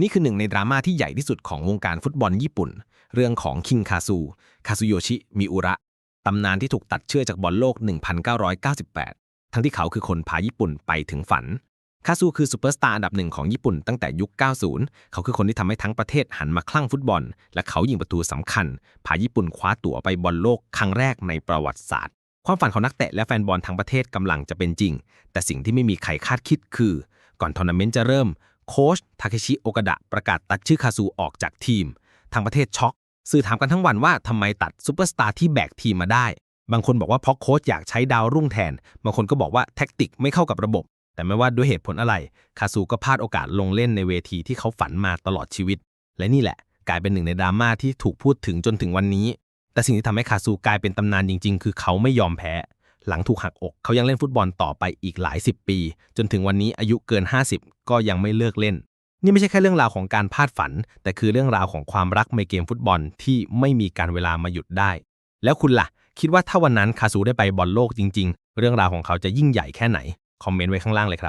นี่คือหนึ่งในดราม่าที่ใหญ่ที่สุดของวงการฟุตบอลญี่ปุ่น เรื่องของคิงคาซู คาซุโยชิ มิอุระ ตำนานที่ถูกตัดเชื่อจากบอลโลก 1998 ทั้งที่เขาคือคนพาญี่ปุ่นไปถึงฝัน คาซูคือซูเปอร์สตาร์อันดับหนึ่งของญี่ปุ่นตั้งแต่ยุค 90 เขาคือคนที่ทำให้ทั้งประเทศหันมาคลั่งฟุตบอล และเขายิงประตูสำคัญ พาญี่ปุ่นคว้าตั๋วไปบอลโลกครั้งแรกในประวัติศาสตร์ ความฝันของนักเตะและแฟนบอลทั้งประเทศกำลังจะเป็นจริง แต่สิ่งที่ไม่มีใครคาดคิดคือ ก่อนทัวร์นาเมนต์จะเริ่ม โค้ชทาเคชิโอกาดะประกาศตัดชื่อคาซูออกจากทีม ทางประเทศช็อก สื่อถามกันทั้งวันว่าทำไมตัดซูเปอร์สตาร์ที่แบกทีมมาได้ บางคนบอกว่าเพราะโค้ชอยากใช้ดาวรุ่งแทน บางคนก็บอกว่าแท็กติกไม่เข้ากับระบบ แต่ไม่ว่าด้วยเหตุผลอะไร คาซูก็พลาดโอกาสลงเล่นในเวทีที่เขาฝันมาตลอดชีวิต และนี่แหละ กลายเป็นหนึ่งในดราม่าที่ถูกพูดถึงจนถึงวันนี้ แต่สิ่งที่ทำให้คาซูกลายเป็นตำนานจริง ๆ คือเขาไม่ยอมแพ้ หลังถูกหักอก เขายังเล่นฟุตบอลต่อไปอีกหลายสิบปี จนถึงวันนี้อายุเกิน 50 ก็ยังไม่เลิกเล่น นี่ไม่ใช่แค่เรื่องราวของการพลาดฝัน แต่คือเรื่องราวของความรักในเกมฟุตบอลที่ไม่มีการเวลามาหยุดได้ แล้วคุณล่ะ คิดว่าถ้าวันนั้นคาซูได้ไปบอลโลกจริง ๆ เรื่องราวของเขาจะยิ่งใหญ่แค่ไหน คอมเมนต์ไว้ข้างล่างเลยครับ